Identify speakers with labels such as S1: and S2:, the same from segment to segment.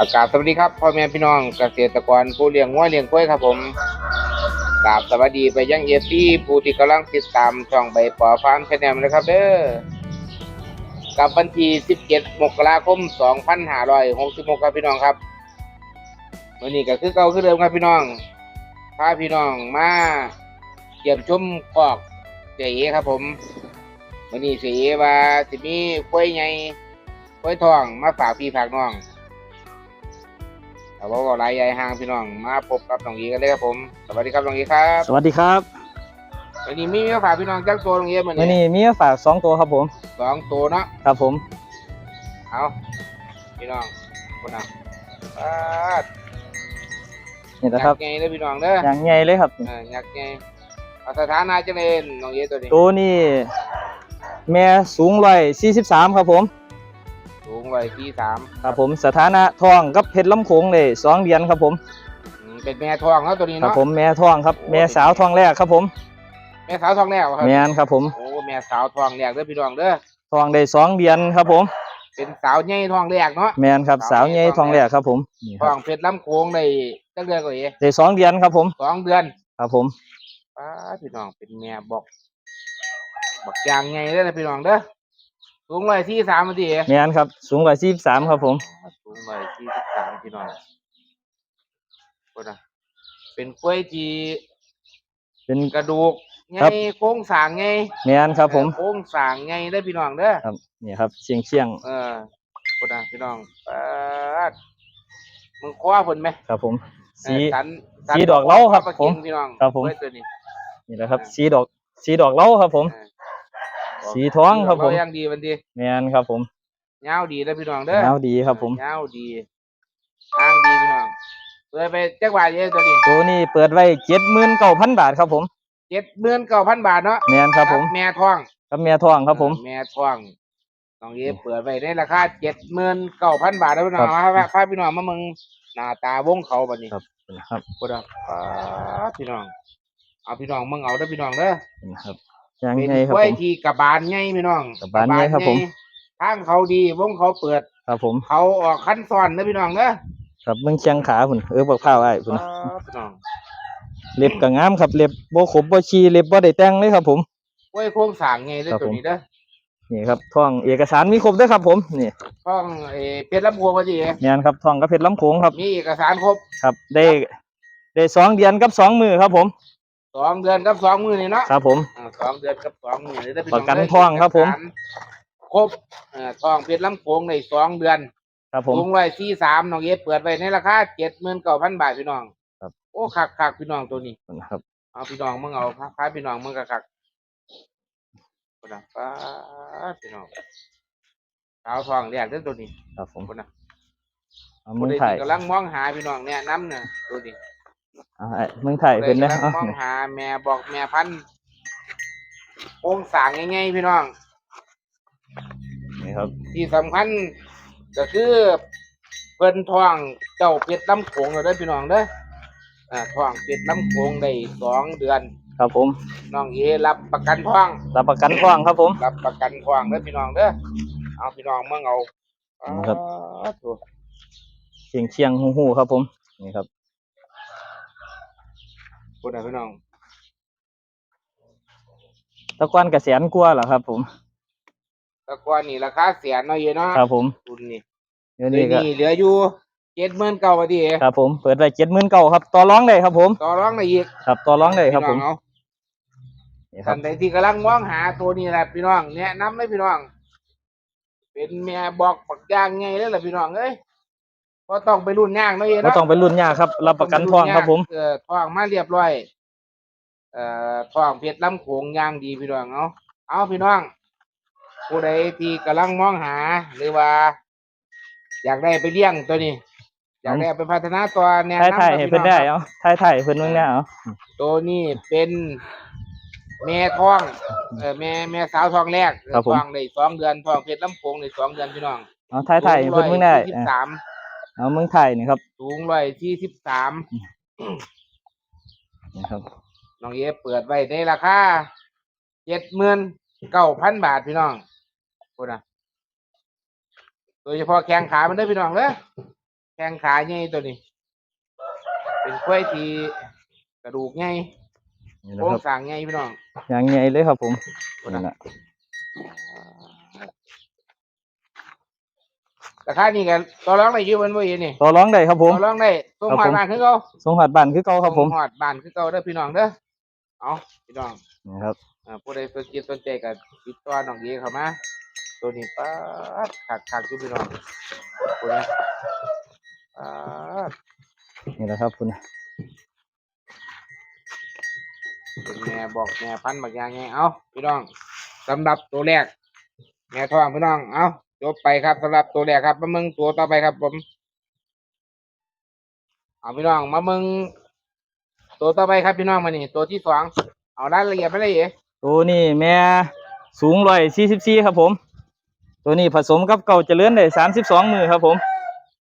S1: อากาศสวัสดีครับพ่อแม่พี่น้องเกษตรกรผู้เลี้ยงวัวเลี้ยงกล้วยครับผมกราบสวัสดีไปยังเอฟซีผู้ที่กำลังติดตามช่องใบปอฟาร์มชาแนลนะครับเด้อกับวันที่ 17 มกราคม 2566ครับพี่น้องครับวันนี้ก็คือเก่าคือเดิมครับพี่น้องพาพี่น้องมาเยี่ยมชมคอกเสียเอครับผมวันนี้เสียเอว่าสิมีกล้วยใหญ่กล้วยทองมาฝากพี่ฝากน้อง แต่ว่าว่าหลายใหญ่ห่างพี่น้องมาพบกับน้องอีกันเลยครับผม สวัสดีครับน้องอีครับ
S2: สวัสดีครับ
S1: วันนี้มีมาฝากพี่น้องจักตัวน้องอีเหมือน
S2: วัน
S1: นี้
S2: นี้มีมาฝากสองตัวครับผม
S1: สองตัวเนาะ
S2: ครับผม
S1: เอาพี่น้องคนน่ะปาด
S2: นี่นะครับ
S1: อยากไงเด้อพี่น้องเด้อ
S2: อย่างใหญ่เลยครับ
S1: เอออยากไงเอาสถานะจังเลยน้องอีตัวนี้
S2: ตัวนี้ แม่สูงร้อยสี่สิบสามครับผม
S1: สูงร้อยสี่สาม
S2: ครับผมสถานะทองกับเพชรลำโขงเลยสองเดือนครับผม
S1: อืมเป็นแม่ทองเนาะตัวนี้
S2: ครับ
S1: เนาะ
S2: ผมแม่ทองครับแม่สาวทองแรกครับผม
S1: แม่สาวทองแรกครับ
S2: แมนครับผม
S1: โอ้แม่สาวทองแรกเด้อพี่น้องเด้อ
S2: ทองได้สองเดือนครับผม
S1: เป็นสาวใหญ่ทองแรกเนาะ
S2: แมนครับสาวใหญ่ทองแรกครับผมนี่
S1: ท
S2: ครั
S1: อบงเพชรลำโค้งในจักเดือนก็เอ๋
S2: ได้สองเดือนครับผม
S1: สองเดือน
S2: ครับผม
S1: ป้าดพี่น้องเป็นแม่บอกบักยางไงเด้อนะพี่น้องเด้อ สูงร้อยสี่สามนาที
S2: แมนครับ สูงร้อยสี่สิบสามครับผม
S1: สูงร้อยสี่สิบสามพี่น้องก็นะเป็นกล้วยจี
S2: เป็น
S1: กระดูกไง
S2: ครับ
S1: โค้งสร้างไง
S2: แมนครับ ผม
S1: เออโค้งสร้างไงได้อพี่น้องเด้อ
S2: ครับนี่ครับเชียงเชียง
S1: เออก็นะพี่น้องป้าดมึงคว้าเพิ่นไหม
S2: ครับ ผม
S1: เอ
S2: สี
S1: อสันสัน
S2: สีดอกเหล้าครับ
S1: ปลา
S2: ผม
S1: เงพี่น้อง
S2: ครับผม
S1: กล้วยตัวนี้
S2: นี่แหละครับ สีดอกสีดอกเหล้าครับ ผม
S1: เออ
S2: สีทองครับผม
S1: เรายังดีมันดี
S2: แมนครับผม
S1: เงาวดีแล้วพี่น้องเด้อ
S2: แนวดีครับผม
S1: เงาวดีอ้างดีพี่น้องเปิดไปจักบาทเยอะตัวนี้
S2: ตัวนี้เปิดไว้เจ็ดหมื่นเก้าพันบาทครับผม
S1: เจ็ดหมื่นเก้าพันบาทเนาะ
S2: แมนครับผม
S1: แม่ทอง
S2: ครับเมียทองครับผม
S1: แม่ทองน้องเอเปิดไว้ในราคาเจ็ดหมื่นเก้าพันบาทแล้วพี่น้อง
S2: ครับ
S1: พาพาพี่น้องมามึงหน้าตาวงเขาบัดนี้
S2: ครับ ครับ
S1: พูดอะป๊าดพี่น้อง เอาพี่น้องมึงเอาเด้อพี่น้องเด้อ
S2: ครับ ยัง
S1: เป็น
S2: ไงครับ
S1: กล้วย
S2: ผม
S1: ที่กระบาลใหญ่พี่น้อง
S2: กระบาลใหญ่ครับผม
S1: ทางเขาดีวงเขาเปิด
S2: ครับผม
S1: เขาออกขั้นซ้อนเด้อพี่น้องเด้อ
S2: ครับเมืองเชียงขาพุ่นเออบักข้าวไอ้พุ่น
S1: ป๊าดพี่น้อง
S2: เล็บก็งามครับเล็บบ่ขบบ่ชีเล็บบ่ได้แต่งเลยครับผม
S1: กล้วยโค้งสร้างไงเด้อ
S2: ครับ
S1: ตัว
S2: ผม
S1: นี้เด้อ
S2: นี่ครับท่องเอกสารมีครบเด้วยครับผมนี่
S1: ช่องเออเพชรลำพวงพอดี
S2: แมนครับท่องกับเพชรลำโขงครับ
S1: มีเอกสารครบ
S2: ครับ ได้ได้สองเดือนกับสองมือครับผม
S1: สองเดือนกับสองมือนี่เนาะ
S2: ครับผม
S1: อ่าสองเดือนกับสองมือนี่ได้อพี่
S2: ป
S1: น้
S2: ระ
S1: อง
S2: กัน
S1: เด้
S2: ทองครับผม
S1: เอกสาครบเอ่อทองเพชรลำโขงในสองเดือน
S2: ครับผม
S1: สูงร้อยสี่สามน้องเอฟเปิดไว้ในราคาเจ็ดหมื่นเก้าพันบาทพี่น้อง
S2: ครับ
S1: โอ้คักคักพี่น้องตัวนี้
S2: ครับ
S1: เอาพี่น้องมึงเอาพาพี่น้องมึงก็คักคนน่ะป้าดพี่น้องสาวทองแรกเด้อตัวนี้
S2: ครับผม
S1: คนน่ะ
S2: เอา
S1: ค
S2: เมื
S1: น
S2: อง
S1: ใด
S2: ไทย
S1: ที่กำลังมองหาพี่น้องเนี่ยน้ำเนี่ยตัวนี้
S2: เอาไอ้เมืองไทยเป็นนะ
S1: กำลัง
S2: เอา
S1: มองหาแม่บอกแม่พันธุ์โครงสร้างง่ายๆพี่น้อง
S2: นี่ครับ
S1: ที่สำคัญก็คือเพิ่นท้องเจ้าเป็ดลำโขงแล้วเด้อพี่น้องเด้ออ่าท้องเป็ดลำโขงได้สองเดือน
S2: ครับผม
S1: น้องเอรับประกันท้อง
S2: รับประกันท่องครับผม
S1: รับประกันท้องเด้อพี่น้องเด้อเอาพี่น้องเมื่งเอา
S2: ครับ
S1: อ้าวโถ่
S2: เชียงเชียงหูหูครับผม นี่ครับ
S1: พูดนะพี่น้อง
S2: ตะกอนกระแสนกลัวาเหรอครับ ผม
S1: แตะกอนนี่ราคาเสียน้อยอยู่เนาะ
S2: ครับ ผม
S1: ทุนนี่
S2: เดี๋ยว
S1: เดี๋
S2: นี้
S1: ยว
S2: ก็
S1: นี้เหลืออยู่เจ็ดหมื่นเก้าบาทเอง
S2: ครับ ผมเปิดไว้เจ็ดหมื่นเก้าครับต่อร้องได้ครับ ผม
S1: ต่อรองได้อีก
S2: ครับต่อร้องได้ครับ ผม
S1: พี่น้องเอา
S2: นี่ค
S1: ท่า
S2: รับ
S1: นใดที่กำลังมองหาตัวนี้แหละพี่น้องแนะนำเลยพี่น้อง เป็นแม่บอกปักย่างไงเลยล่ะพี่น้องเอ้ย ก็ต้องไปรุ่นย่างเนาะเอง
S2: ก็
S1: เนาะ
S2: ต้องเป็นรุ่นยากครับ รับประกันท่องครับผม
S1: เออท่องมาเรียบร้อย เอ่อท่องเพชรลำโขงย่างดีพี่น้องเอาเอาพี่น้อง ผู้ใดที่กำลังมองหา หรือว่า อยากได้ไปเลี้ยงตัวนี้ อยากได้เอาไปพัฒนาตัวแนะ
S2: ถ่าย
S1: นำ
S2: ถ่าย
S1: กับ
S2: ให้
S1: พี่
S2: เพิ่น
S1: น้อง
S2: ได้
S1: ครับ
S2: เอาถ่ายถ่ายให้เพิ่นเบิ่งได้เอา
S1: ตัวนี้เป็นแม่ท้องเออแม่แม่สาวท้องแรกเออท้องได้สองเดือนท้องเพชรลำโพงได้สองเดือนพี่น้อง
S2: เอาถ่ายถ่ายให้เพิ่นเบิ่งได้
S1: สิบ
S2: เออ
S1: สาม
S2: เอาเมืองไทยนี่ครับ
S1: สูงร้อยที่สิบสาม
S2: นี่ครับ
S1: น้องเอเปิดไว้ในราคาเจ็ดหมื่นเก้าพันบาทพี่น้องพูดนะโดยเฉพาะแข้งขามันได้อพี่น้องเด้อแข้งขาใหญ่ตัวนี้ เป็นกล้วยที่กระดูกใหญ่
S2: นี่นะ
S1: โครง
S2: ครับ
S1: สร้างใหญ่พี่น้อง
S2: อย่างใหญ่เลยครับผมนี่นะ
S1: ราคานี่กันต่อรองได้อยืมมันบ่เห็นนี่
S2: ต่อรองได้ครับผม
S1: ต่อรองได้ส่ง
S2: ครับ
S1: มา
S2: ผม
S1: บ้านคือเก่า
S2: สงหัดบ้านคือเก่าครับผม
S1: ส่งฮอดบ้านคือเก่าเด้อพี่น้องเด้อเอาพี่น้อง
S2: นี่ครับ
S1: อ่าผู้ใดสนใจสนใจก็ติดต่อน้องเอเข้ามาตัวนี้ป๊าดขักขักอยู่พี่น้องผู้ใดป๊าด
S2: นี่แหละครับคุณ
S1: เป็นแม่บอกแม่พันธุ์บักอย่างไงเอาพี่น้องสำหรับตัวแรกแม่ท้องพี่น้องเอา จบไปครับสำหรับตัวแรกครับมาเมืองตัวต่อไปครับ ผมเอาพี่น้องมาเมืองตัวต่อไปครับพี่น้องมานี่ตัวที่สองเอารายละเอียดไปเลยเอ๋
S2: ตัวนี้แม่สูงร้อยสี่สิบสี่ครับผม ตัวนี้ผสมกับเก่าเจริญได้สามสิบสองมือครับผม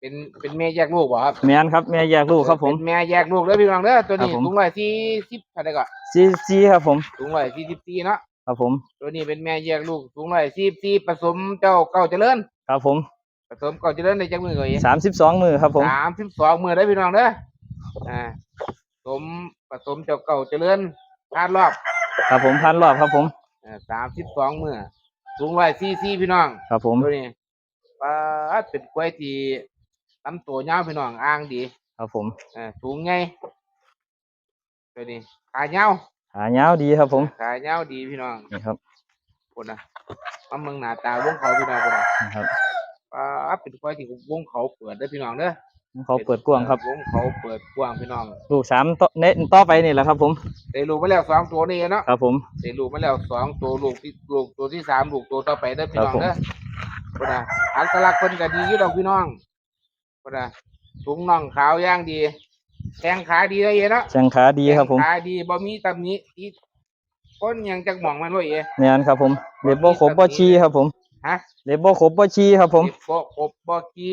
S1: เป็นเป็นแม่แยกลูกบ่ครับ
S2: แม่นครับแม่แยกลูกครับผม
S1: เป็นแม่แยกลูกเด้อพี่น้องเด้อตัวนี้
S2: ครับผม
S1: สูงร้อยสี่สิบเท่าไหร่ก็
S2: สี่สี่ครับผม
S1: สูงร้อยสี่สิบสี่เนาะ
S2: ครับผม
S1: ตัวนี้เป็นแม่แยกลูกสูงร้อยสี่สิบสี่ผสมเจ้าเก่าเจริญ
S2: ครับผม
S1: ผสมเก่าเจริญในจักมือก็เอง
S2: สามสิบสองมือครับผม
S1: สามสิบสองมือได้อพี่น้องเด้ออ่าผสมผสมเจ้าเก่าเจริญพลาดรอบ
S2: ครับผมพันรอบครับผม
S1: อ่าสามสิบสองมือสูงร้อยสี่สี่พี่น้อง
S2: ครับผม
S1: ตัวนี้ปลาดเป็นกล้วยที่ลำตัวยาวพี่น้องอ่างดี
S2: ครับผม
S1: อ่าสูงไงตัวนี้ขายา ว
S2: หายาวดีครับผม
S1: ขายาวดีพี่น้อง
S2: นี่ครับ
S1: คนนะมาเมืองหน้าตาวงเขาพี่น้องคนนะ
S2: นะครับ
S1: ปลาดเป็นกล้วยที่วงเขาเปิดเด้อพี่น้องเด้อ
S2: เขาเปิดกว้างครับ
S1: วงเขาเปิดกว้างพี่น้อง
S2: ลูกสามต่อเน้นต่อไปนี่แหละครับ ผม
S1: ได้ลูกมาแล้วสองตัวนี่เนาะ
S2: ครับผม
S1: ได้ลูกมาแล้วสองตัวลูกที่ลูกตัวที่สามลูกตัวต่อไปเด้อพี่น้อง
S2: ครับผม
S1: เด้อคนนะอัตลักษณ์คนก็ดีอยู่ดอกพี่น้องคนนะถุงน่องขาวย่างดี แข้งขาดีเลยเนาะ
S2: แข้งขาดีครับผม
S1: แข้งขาดีบ่มีตำหนิที่ก้นหยังจักหม่องมันว่าเอ๋
S2: แม่นครับผมเล็บบ่ครบบ่ชีครับผม
S1: ฮะ
S2: เล็บบ่ครบบ่ชีครับผม
S1: เจ็บบ่อบบ่กี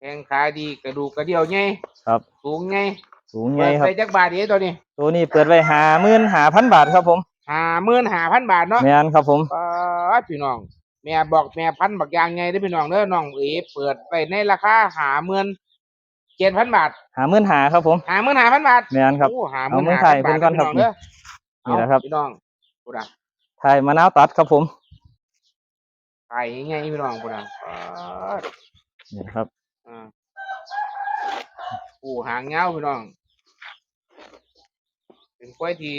S1: แข้งขาดีกระดูกกระเดี่ยวใหญ่
S2: ครับ
S1: สูงใหญ่
S2: สูงใหญ่
S1: เปิด
S2: ครับ
S1: ไปจักบาทเอ๋ตัวนี้
S2: ตัวนี้เปิดไว้หาหมื่นหาพันบาทครับผม
S1: ห้าหมื่นห้าพันบาทเนาะ
S2: แม่นครับผม
S1: ป้าดพี่น้องแม่บอกแม่พันบักอยางไงได้อพี่น้องเด้อน้องเอ๋เปิดไปในราคาหาหมื่น เจ็ดพันบาท
S2: หาหมื่นหาครับผม
S1: หาหมื่นห้าพันบาท
S2: แม่นครับ
S1: โอ้หาห
S2: เอา
S1: มื่น
S2: เมือง
S1: ห้า
S2: ไท
S1: พั
S2: ย
S1: นบาท
S2: เพิ่นก่อนครับ
S1: พี่น้องเด้อ
S2: นี่แหละครับ
S1: เอาพี่น้องพูดอะ
S2: ไทยมะนาวตัดครับผม
S1: ไก่ไงพี่น้องพูดอะป๊าด
S2: นี่ครับ
S1: อ่าปูหางเงาพี่น้อง เป็นกล้วยที่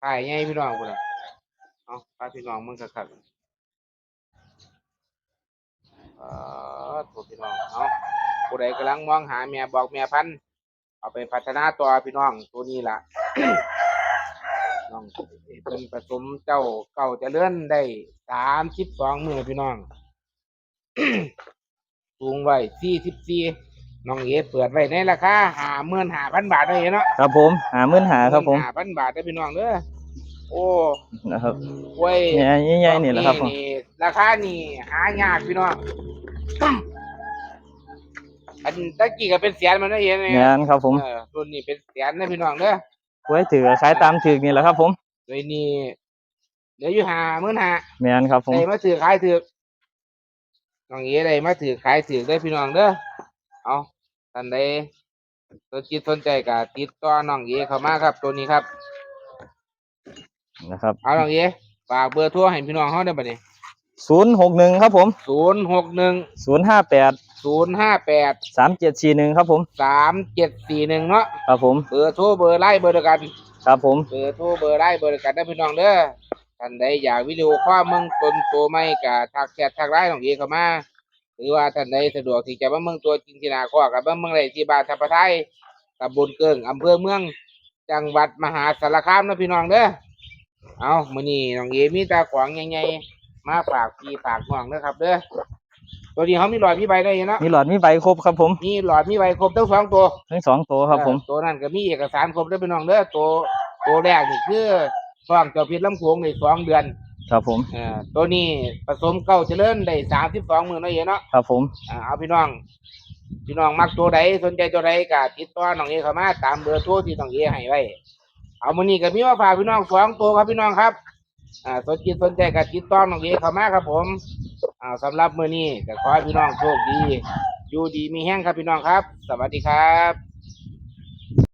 S1: ไก่ไงพี่น้องพูดอะเอาพาพี่น้องมึงคักๆอ่าถูกพี่น้องเอา ผู้ใดกำลังมองหาแม่บอกแม่พันธุ์เอาไปพัฒนาตัวพี่น้องตัวนี้ล่ะ น้องเป็นผสมเจ้าเก่าเจะเลื่อนได้สามสิบสองมือพี่น้อง สูงไว้สี่สิบสี่น้องเอเปิดไว้ในราคาหาหมื่นหาพันบาทเลยเนาะ
S2: ครับผมหาหมื่นหาครับผม
S1: หาพันบาทได้อพี่น้องเด้อโอ้
S2: นะครับ
S1: เว้ย
S2: เนี่ยใหญ่ๆนี่แหละครับผม
S1: นี่ราคานี่หายากพี่น้องอั นตะกี้ก็เป็นแสนมันได้เห็นไหม
S2: แม่นครับผม
S1: เออตัวนี้เป็นแสนนะพี่น้องเด้อ
S2: ไว้ถือขายตามถือนี่แหละครับผม
S1: โดยนี่เหลืออยู่หาหมื่นหา
S2: แม่นครับผม
S1: ได้มาถือขายถือน้องเอ๋ได้มาถือขายถือได้อพี่น้องเด้อเอาท่านใดสนจิตสนใจก็ติดต่อน้องเอ๋เข้ามาครับ ตัวนี้ครับ
S2: นะครับ
S1: เอาน้องเอ๋ฝากเบอร์โทรให้พี่น้องเฮาได้บัดนี้
S2: ศูนย์หกหนึ่งครับผม
S1: ศูนย์หกหนึ่ง
S2: ศูนย์ห้าแปด
S1: ศูนย์ห้าแปด
S2: สามเจ็ดสี่หนึ่งครับผม
S1: สามเจ็ดสี่หนึ่งเนาะ
S2: ครับผม
S1: เบอร์โทรเบอร์ไลน์เบอร์เดียวกัน
S2: ครับผม
S1: เบอร์โทรเบอร์ไลน์เบอร์เดียวกันได้อพี่น้องเด้อท่านใดอยากวิดีโอข้อมึงตนตัวไม่ก็ทักแชททักไลน์น้องเอ๋เข้ามาหรือว่าท่านใดสะดวกที่จะมาเมืองตัวจริงที่นาข้อกับมาเมืองไรที่บ้านทับปะไทยตำบลเกิงอำเภอเมือง จังหวัดมหาสารคามนะพี่น้องเด้อเอามื้อนี้น้องเอมีตาขวางใหญ่ๆมาฝากพี่ฝากน้องเด้อครับเด้อ ตัวนี้เขามีหลอดมีใบได้เนาะ
S2: มีหลอดมีใบครบครับผม
S1: มีหลอดมีใบครบทั้งสองตัว
S2: ทั้งสองตัวครับผม
S1: เออตัวนั้นก็มีเอกสารครบเด้อพี่น้องเด้อตัวตัวแรกนี่คือท้องเจ้าพิษลำโขงในสองเดือน
S2: ครับผม
S1: เออตัวนี้ผสมเก้าเจริญได้สามสิบสองมื้อเนาะเอ๋เนาะ
S2: ครับผม
S1: อ่าเอาพี่น้องพี่น้องมักตัวใดสนใจตัวใดก็ติดต่อน้องเอเข้ามาตามเบอร์โทรที่น้องเอให้ไว้เอามื้อนี้ก็มีมาฝากพี่น้องสองตัวครับพี่น้องครับ อ่าสนจิตสนใจกับติดต้อน้องเอเข้ามาครับผมอ่าสำหรับมื้อนี้ก็ขอให้พี่น้องโชคดี อยู่ดีมีแห้งครับพี่น้องครับ สวัสดีครับ